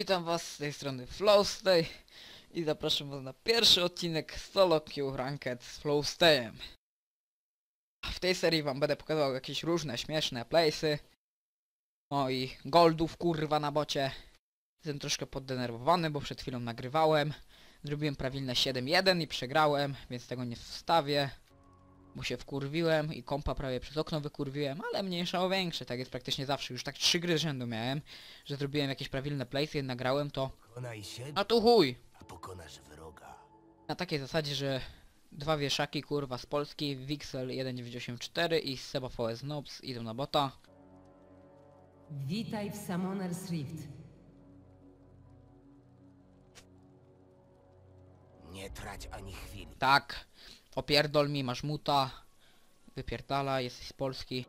Witam was z tej strony Flowstay i zapraszam was na pierwszy odcinek solo queue ranked z Flowstayem. W tej serii wam będę pokazywał jakieś różne śmieszne playsy. No i goldów kurwa na bocie. Jestem troszkę poddenerwowany, bo przed chwilą nagrywałem. Zrobiłem prawilne 7-1 i przegrałem, więc tego nie wstawię. Bo się wkurwiłem i kompa prawie przez okno wykurwiłem, ale mniejsza o większe, tak jest praktycznie zawsze. Już tak trzy gry z rzędu miałem, że zrobiłem jakieś prawilne playsy, nagrałem to. A tu chuj! a pokonasz wroga. Na takiej zasadzie, że dwa wieszaki kurwa z Polski, Wixel 1984 i Seba VS Nobs idą na bota. Witaj w Summoner's Rift. Nie trać ani chwili. Tak, opierdol mi, masz muta. Wypierdala, jesteś z Polski.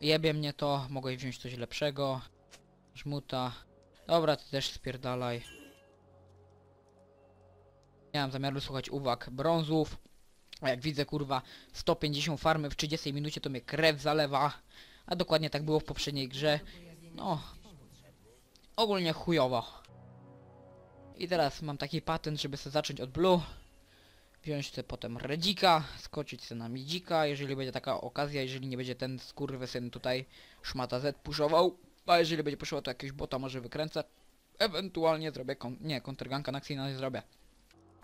Jebie mnie to, mogę wziąć coś lepszego. Masz muta. Dobra, ty też spierdalaj. Nie mam zamiaru słuchać uwag brązów. A jak widzę kurwa 150 farmy w 30 minucie to mnie krew zalewa. A dokładnie tak było w poprzedniej grze. No. Ogólnie chujowo. I teraz mam taki patent, żeby sobie zacząć od blue. Wziąć sobie potem redzika, skoczyć sobie na midzika, jeżeli będzie taka okazja, jeżeli nie będzie ten skurwysyn tutaj szmata Z puszował. A jeżeli będzie puszował to jakiegoś bota może wykręcę. Ewentualnie zrobię kon nie, kontrganka na Xina nie zrobię.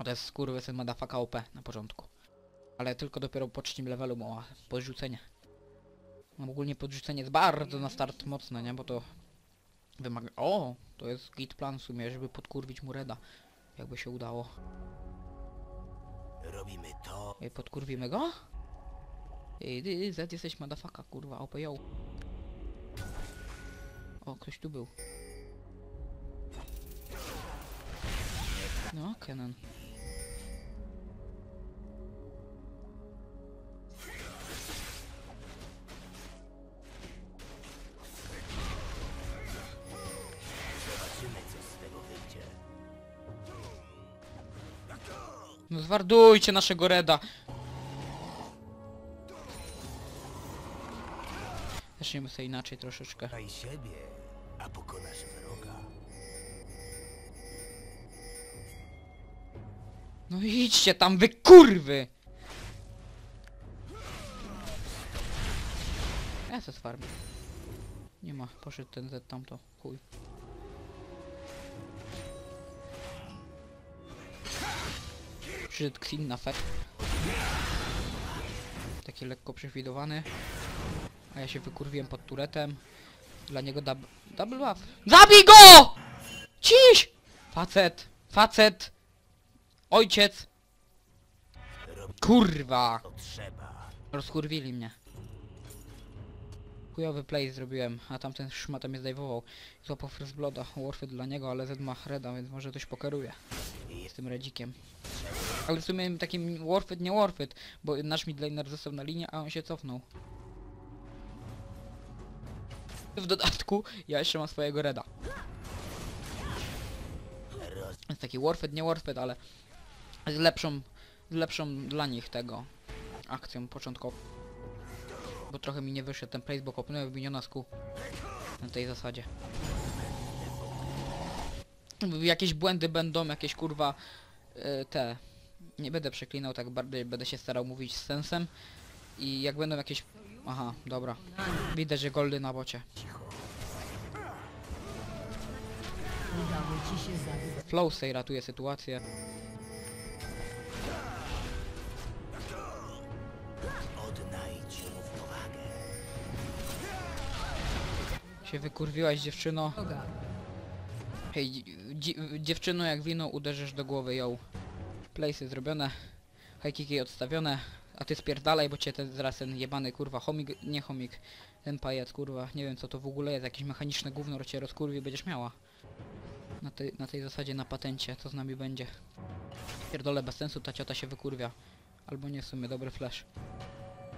To jest skurwysyn madafaka OP na początku. Ale tylko dopiero po trzecim levelu ma podrzucenie. No ogólnie podrzucenie jest bardzo na start mocne, nie? Bo to wymaga... O! To jest git plan w sumie, żeby podkurwić mu reda. Jakby się udało. Robimy to. Ej, podkurwimy go? Ej, ty, Z jesteś madafaka, kurwa, OP yo. O, ktoś tu był. No, Kenan. Zwardujcie naszego reda. Zaczniemy sobie inaczej troszeczkę. Konaj siebie, a pokonasz wroga. No idźcie tam, wy kurwy! Ja se z farmy. Nie ma, poszedł ten Z tamto, chuj. Przyszedł Xin na fet. Taki lekko przewidywany. A ja się wykurwiłem pod turetem. Dla niego dub double buff. ZABIJ GO! Ciś! Facet! Facet! Ojciec! Kurwa! Rozkurwili mnie. Chujowy play zrobiłem, a tamten szmata mnie zdejmował. Złapał First Blooda, Warfy dla niego, ale Zed ma Reda, więc może coś pokeruje. Z tym Redzikiem. Ale w sumie takim Warfit nie Warfit, bo nasz midlaner został na linii, a on się cofnął. W dodatku, ja jeszcze mam swojego Reda. Jest taki Warfit, nie Warfit, ale z lepszą, z lepszą dla nich tego akcją początkową. Bo trochę mi nie wyszedł ten place, bo kopnąłem w miniona kół. Na tej zasadzie. Jakieś błędy będą, jakieś kurwa e, te. Nie będę przeklinał tak bardziej, będę się starał mówić z sensem. I jak będą jakieś... Aha, dobra. Widać, że goldy na bocie. Zabić. Flowstay ratuje sytuację. Się wykurwiłaś dziewczyno. Hej, dzi- dzi- dziewczyno, jak wino uderzysz do głowy ją. Playsy zrobione, hajkiki odstawione, a ty spierdalaj, bo cię ten zaraz ten jebany kurwa chomik, nie chomik, ten pajac kurwa, nie wiem co to w ogóle jest, jakieś mechaniczne gówno cię rozkurwi będziesz miała. Na tej, na tej zasadzie, na patencie, co z nami będzie. Pierdolę bez sensu, ta ciota się wykurwia. Albo nie w sumie, dobry flash.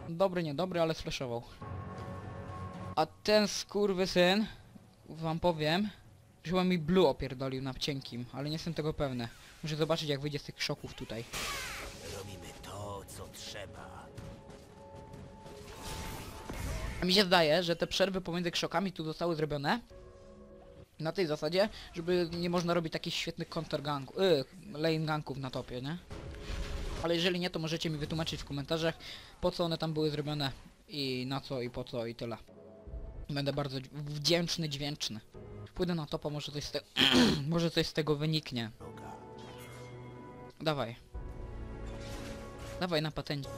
Dobry, nie dobry, ale flashował. A ten skurwysyn, wam powiem, Chyba mi blue opierdolił na cienkim, ale nie jestem tego pewny. Muszę zobaczyć jak wyjdzie z tych szoków tutaj. Robimy to, co trzeba. A mi się zdaje, że te przerwy pomiędzy krzokami tu zostały zrobione Na tej zasadzie, żeby nie można robić takich świetnych counter ganków, yy, lane ganków na topie, nie? Ale jeżeli nie, to możecie mi wytłumaczyć w komentarzach, po co one tam były zrobione i na co i po co i tyle. Będę bardzo wdzięczny, dźwięczny. Pójdę na topa, może coś z, te może coś z tego wyniknie. Dawaj. Dawaj na patencie.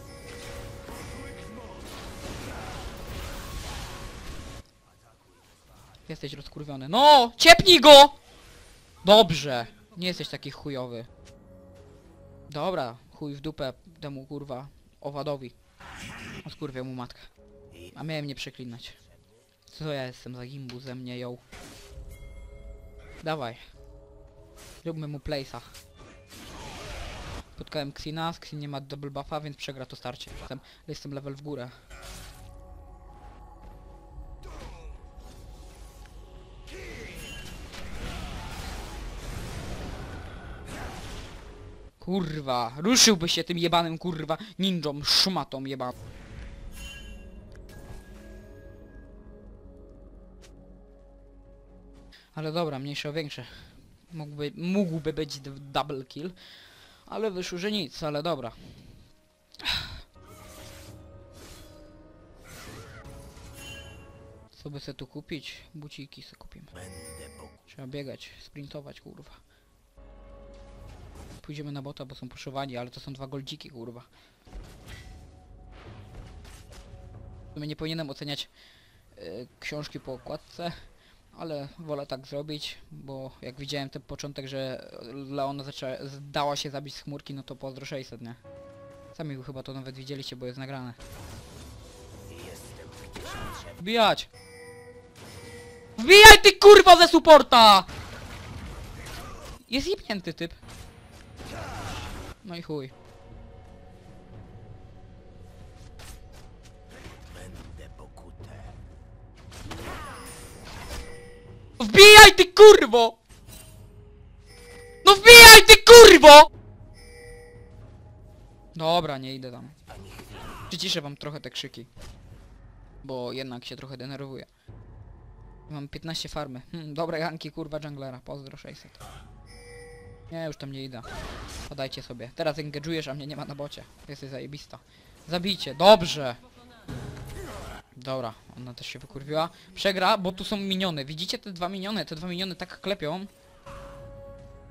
Jesteś rozkurwiony. No! Ciepnij go! Dobrze. Nie jesteś taki chujowy. Dobra, chuj w dupę temu kurwa owadowi. Odkurwiał mu matkę. A miałem nie przeklinać. Co ja jestem za gimbu ze mnie ją. Dawaj. Róbmy mu place'a. Spotkałem Xina, Xin nie ma double buffa, więc przegra to starcie. Jestem, level w górę. Kurwa, ruszyłby się tym jebanym kurwa ninją, szmatą jebaną. Ale dobra, mniejsze o większe. Mógłby, mógłby być double kill, ale wyszło, że nic, ale dobra. Co by se tu kupić? Buciki se kupimy. Trzeba biegać, sprintować, kurwa. Pójdziemy na bota, bo są poszowani, ale to są dwa goldziki, kurwa. W sumie nie powinienem oceniać y, książki po okładce, ale wolę tak zrobić, bo jak widziałem ten początek, że Leona zaczęła, zdała się zabić z chmurki, no to pozdro 600, nie? Sami chyba to nawet widzieliście, bo jest nagrane. Wbijać! Wbijaj ty kurwa ze supporta! Jest jebnięty typ. No i chuj. Wbijaj ty kurwo! No wbijaj ty kurwo! Dobra, nie idę tam. Przyciszę wam trochę te krzyki. Bo jednak się trochę denerwuję. Mam 15 farmy. Hmm, dobre ganki kurwa junglera. Pozdro 600. Nie, już tam nie idę. Podajcie sobie. Teraz engage'ujesz, a mnie nie ma na bocie. Jesteś zajebista. Zabijcie, dobrze! Dobra, ona też się wykurwiła. Przegra, bo tu są miniony. Widzicie te dwa miniony? Te dwa miniony tak klepią,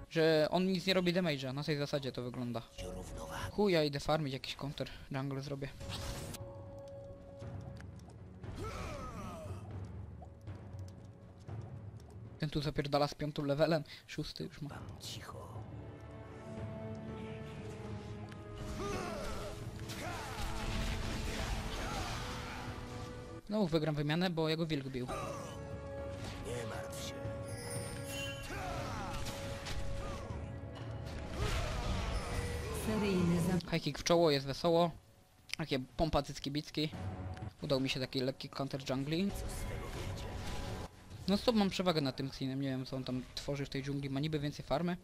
że on nic nie robi damage'a. Na tej zasadzie to wygląda. Równowaga. Chuj, ja idę farmić jakiś counter jungle zrobię. Ten tu zapierdala z piątym levelem, szósty już ma. Cicho. No wygram wymianę, bo jego wilk bił. Nie martw się. High kick w czoło, jest wesoło. Takie pompa cycki bicki. Udał mi się taki lekki counter jungling. No stop mam przewagę nad tym Xinem, nie wiem co on tam tworzy w tej dżungli, ma niby więcej farmy.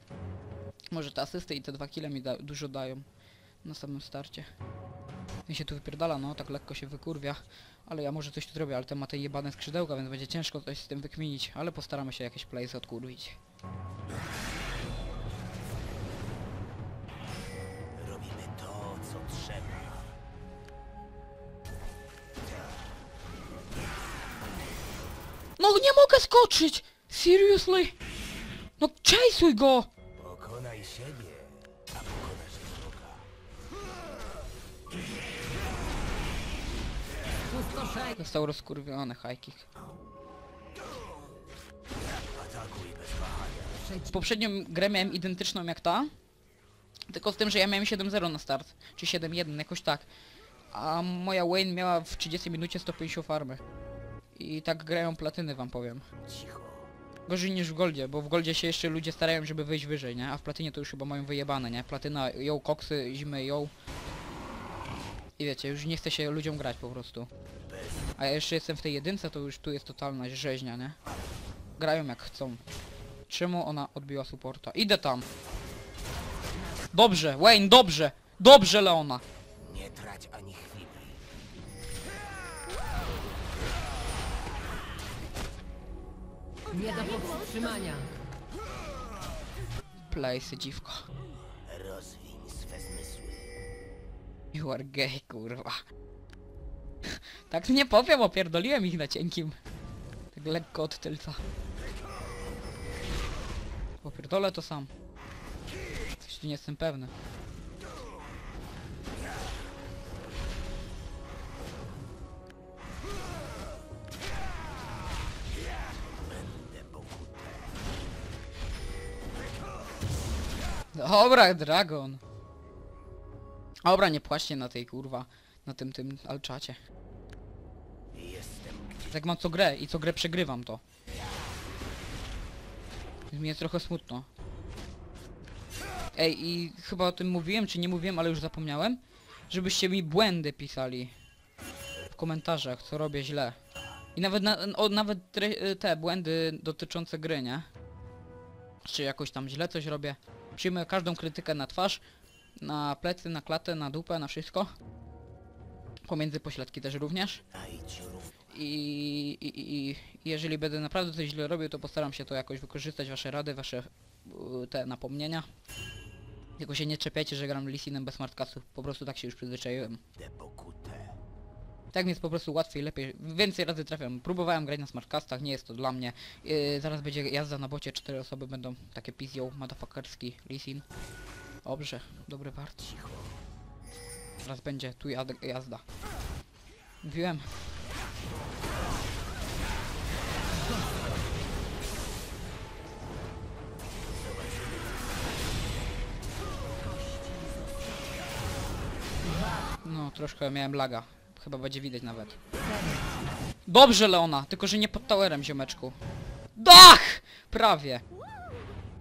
Może te asysty i te dwa kile mi da dużo dają na samym starcie. I się tu wypierdala, no tak lekko się wykurwia. Ale ja może coś tu zrobię, ale ten ma te jebane skrzydełka, więc będzie ciężko coś z tym wykminić. Ale postaramy się jakieś plays odkurwić. Robimy to, co trzeba. No nie mogę skoczyć! Seriously? No chase'uj go! Pokonaj siebie, Został rozkurwiony. Przeciw. Poprzednią grę miałem identyczną jak ta, tylko z tym, że ja miałem 7-0 na start, czy 7-1, jakoś tak. A moja Wayne miała w 30 minucie 150 farmy. I tak grają platyny wam powiem. Gorzej niż w Goldzie, bo w Goldzie się jeszcze ludzie starają, żeby wyjść wyżej, nie? A w Platynie to już chyba mają wyjebane, nie? Platyna ją koksy, zimy ją. I wiecie, już nie chce się ludziom grać po prostu. A ja jeszcze jestem w tej jedynce, to już tu jest totalna rzeźnia, nie? Grają jak chcą. Czemu ona odbiła supporta? Idę tam! Dobrze, Wayne, dobrze! Dobrze, Leona! Nie trać ani chwili. Nie do powstrzymania. Place, dziwko. Rozwiń swe zmysły. You are gay, kurwa. Tak nie powiem, opierdoliłem ich na cienkim. Tak lekko od tylca. Opierdolę to sam. Tu nie jestem pewny. Dobra, Dragon. Dobra, nie płaczcie na tej kurwa, na tym tym alczacie. Jak mam co grę i co grę przegrywam to. Mi jest trochę smutno. Ej, i chyba o tym mówiłem, czy nie mówiłem, ale już zapomniałem. Żebyście mi błędy pisali. W komentarzach, co robię źle. I nawet, na, o, nawet tre- te błędy dotyczące gry, nie? Czy jakoś tam źle coś robię. Przyjmę każdą krytykę na twarz, na plecy, na klatę, na dupę, na wszystko. Pomiędzy pośladki też również. I, i, i, jeżeli będę naprawdę coś źle robił, to postaram się to jakoś wykorzystać, wasze rady, wasze y, te napomnienia. Tylko się nie czepiajcie, że gram Lisinem bez smartcastu. Po prostu tak się już przyzwyczaiłem. Tak jest po prostu łatwiej, lepiej, więcej razy trafiam. Próbowałem grać na smartcastach, nie jest to dla mnie. Yy, zaraz będzie jazda na bocie, cztery osoby będą takie pizją, motherfuckerski Lisin. Dobrze, dobry wart. Teraz będzie tu jazda. Mówiłem. No, troszkę miałem laga. Chyba będzie widać nawet. Dobrze, Leona, tylko że nie pod towerem, ziomeczku. Dach! Prawie.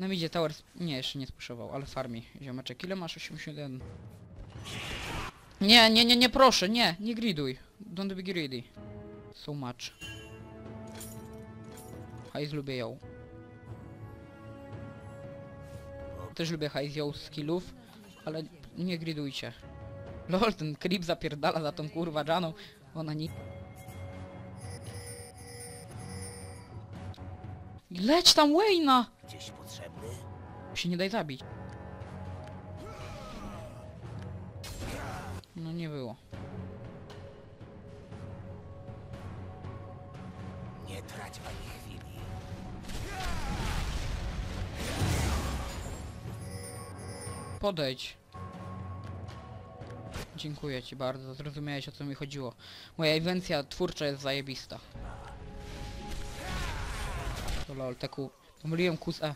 Na midzie tower... Nie, jeszcze nie spuszował, ale farmi, ziomeczek. Ile masz? 81. Nie, nie, nie, nie, proszę, nie, nie griduj. Don't be greedy. So much. Hajs lubię ją. Też lubię hajs ją skillów, ale nie gridujcie. Lol, ten creep zapierdala za tą kurwa Janą. Ona nie... Leć tam Wayna! Gdzieś potrzebny? Się nie daj zabić. No nie było. Nie trać ani chwili. Podejdź. Dziękuję ci bardzo, zrozumiałeś o co mi chodziło. Moja inwencja twórcza jest zajebista. To lol, teku. Pomyliłem Q z E.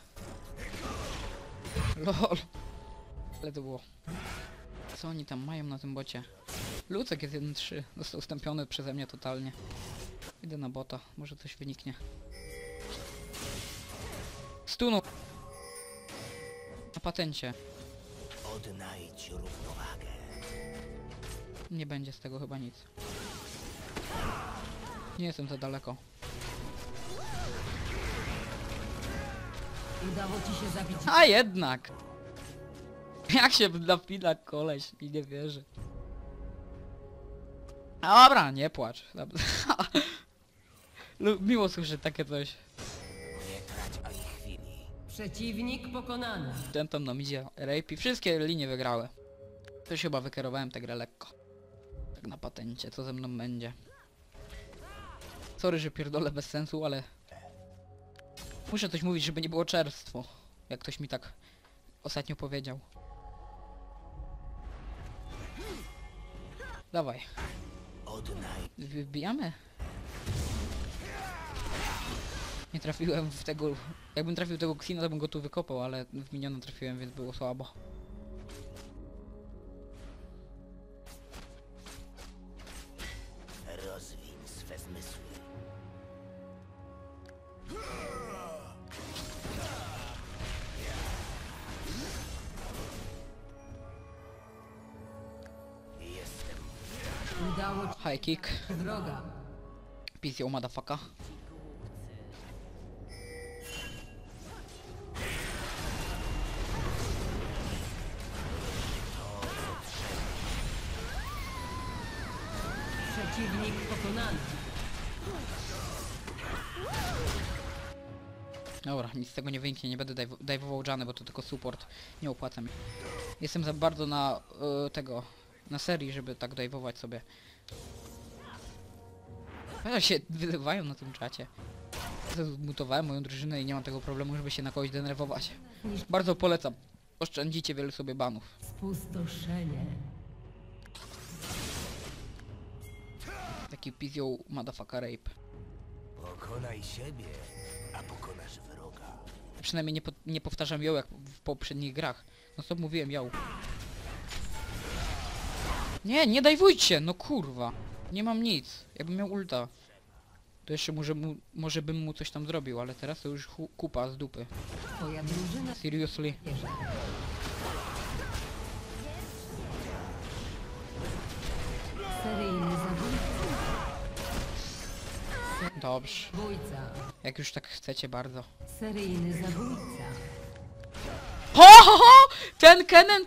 Lol. Ale to było. Co oni tam mają na tym bocie? Lucek jest 1-3. Został ustąpiony przeze mnie totalnie. Idę na bota, może coś wyniknie. Stunu! Na patencie. Odnajdź równowagę. Nie będzie z tego chyba nic. Nie jestem za daleko. Udało ci się zabić A jednak! Jak się napina koleś i nie wierzy. Dobra, nie płacz. Dobra. Lu- Miło słyszeć takie coś. Nie trać ani chwili. Przeciwnik pokonany. Ten tam nam idzie rape i wszystkie linie wygrały. Też chyba wykierowałem tę grę lekko. Tak na patencie, co ze mną będzie. Sorry, że pierdolę bez sensu, ale... Muszę coś mówić, żeby nie było czerstwo. Jak ktoś mi tak ostatnio powiedział. Dawaj, wybijamy. Nie trafiłem w tego... Jakbym trafił tego Xina, to bym go tu wykopał, ale w miniona trafiłem, więc było słabo. High kick. ci wroga. Peace yo, motherfucker. Przeciwnik pokonany. Dobra, nic z tego nie wyniknie, nie będę dajw- dajwował Janę, bo to tylko support. Nie opłaca mi. Jestem za bardzo na e, tego, na serii, żeby tak dajwować sobie. Ale się wyzywają na tym czacie. Zmutowałem moją drużynę i nie mam tego problemu, żeby się na kogoś denerwować. Bardzo polecam. Oszczędzicie wiele sobie banów. Spustoszenie. Taki pizją motherfucker rape. Pokonaj siebie, a pokonasz wroga. Przynajmniej nie, po, nie powtarzam ją jak w poprzednich grach. No co mówiłem, ją. Nie, nie dajwujcie, no kurwa. Nie mam nic. Jakbym miał ulta. To jeszcze może, mu, może bym mu coś tam zrobił, ale teraz to już kupa z dupy. Seriously. bierze. Seryjny zabójca. Dobrze. Jak już tak chcecie bardzo. Seryjny zabójca. Ho, ho, ho! Ten Kenen!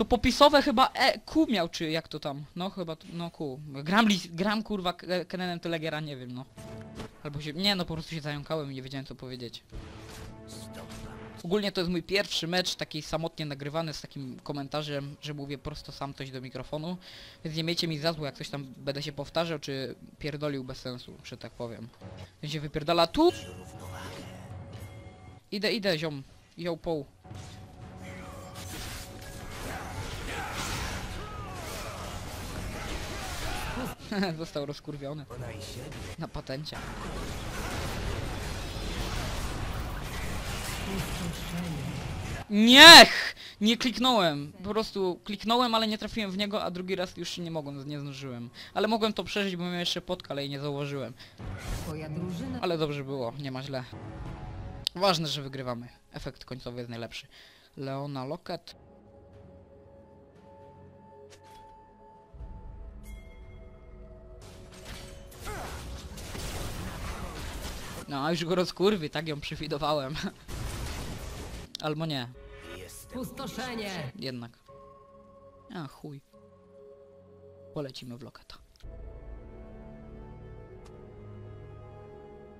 To popisowe chyba e, Q miał, czy jak to tam? No chyba, no Q. Gram, gram kurwa Kenenem Telegiera, nie wiem no. Albo się, nie no po prostu się zająkałem i nie wiedziałem co powiedzieć. Ogólnie to jest mój pierwszy mecz, taki samotnie nagrywany z takim komentarzem, że mówię prosto sam coś do mikrofonu. Więc nie miejcie mi za złe, jak coś tam będę się powtarzał, czy pierdolił bez sensu, że tak powiem. Więc się wypierdala tu! Idę, idę, ziom. Yo, poł. Został rozkurwiony na patencie. Niech! Nie kliknąłem. Po prostu kliknąłem, ale nie trafiłem w niego, a drugi raz już nie mogłem, nie zdążyłem. Ale mogłem to przeżyć, bo miałem jeszcze podkę, ale jej nie drużyna Ale dobrze było, nie ma źle. Ważne, że wygrywamy. Efekt końcowy jest najlepszy. Leona Locket. No, a już go rozkurwi, tak ją przywidowałem. Albo nie, Jestem Spustoszenie. jednak. A, chuj. Polecimy w Locketa.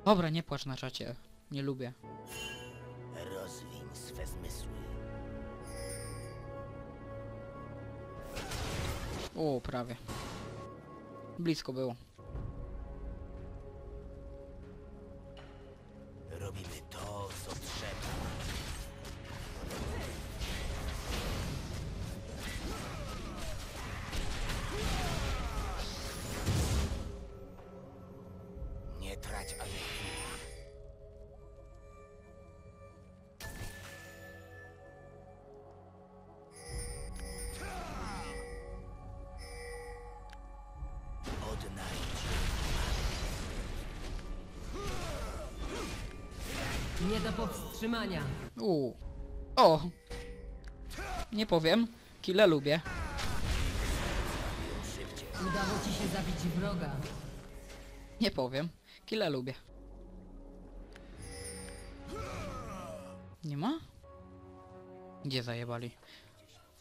Dobra, nie płacz na czacie. Nie lubię. Rozwiń swe zmysły. O, prawie. Blisko było. Robimy Nie do powstrzymania. O! Nie powiem. Kile lubię. Udało ci się zabić wroga. Nie powiem. Kile lubię. Nie ma? Gdzie zajebali?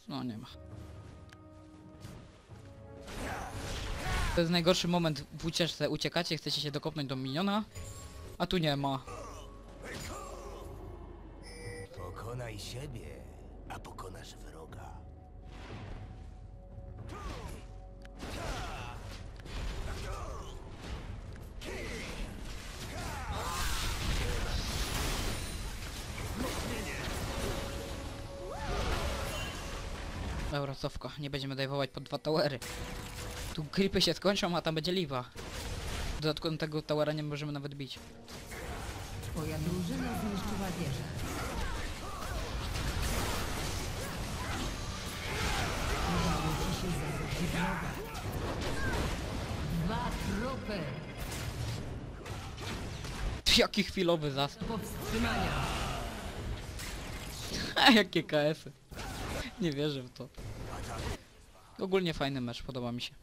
No nie ma. To jest najgorszy moment w ucieczce. Uciekacie, chcecie się dokopnąć do miniona, a tu nie ma. Siebie, a pokonasz wroga. Dobra, cofka. Nie będziemy dajwować pod dwa towery. Tu creepy się skończą, a tam będzie liwa. W dodatku tego towera nie możemy nawet bić. Twoja drużyna zniszczyła wieżę. Wroga. Dwa trupy. Jaki chwilowy zas. Do powstrzymania. A jakie KS-y. Nie wierzę w to. Ogólnie fajny mecz, podoba mi się.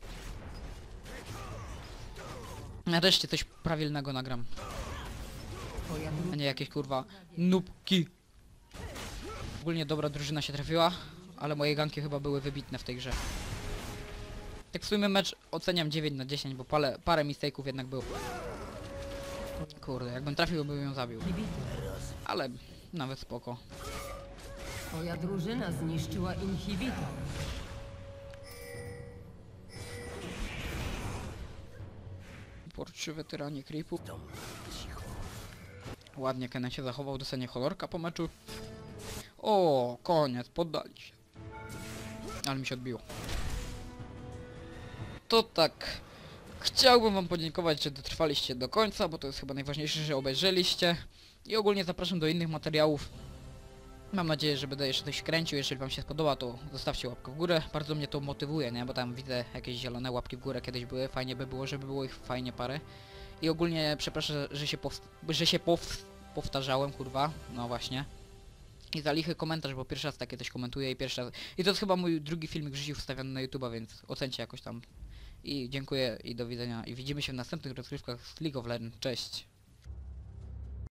Nareszcie coś prawilnego nagram, a nie jakieś kurwa nubki. Ogólnie dobra drużyna się trafiła, ale moje ganki chyba były wybitne w tej grze. Tak w sumie mecz oceniam 9 na 10, bo parę, parę mistake'ów jednak było. Kurde, jakbym trafił, bym ją zabił. Ale nawet spoko. Twoja drużyna zniszczyła inhibitor. Porczywe tyranie creepów. Ładnie Kenen się zachował, dostanie kolorka po meczu. O, koniec, poddali się. Ale mi się odbiło. To tak. Chciałbym wam podziękować, że dotrwaliście do końca, bo to jest chyba najważniejsze, że obejrzeliście. I ogólnie zapraszam do innych materiałów. Mam nadzieję, że będę jeszcze coś kręcił. Jeżeli wam się spodoba, to zostawcie łapkę w górę. Bardzo mnie to motywuje, nie? Bo tam widzę jakieś zielone łapki w górę kiedyś były. Fajnie by było, żeby było ich fajnie parę. I ogólnie przepraszam, że się, że się pow- powtarzałem, kurwa. No właśnie. I za lichy komentarz, bo pierwszy raz takie coś komentuję i pierwszy raz... I to jest chyba mój drugi filmik w życiu wstawiony na YouTube'a, więc ocencie jakoś tam. I dziękuję i do widzenia. I widzimy się w następnych rozgrywkach z League of Legends. Cześć!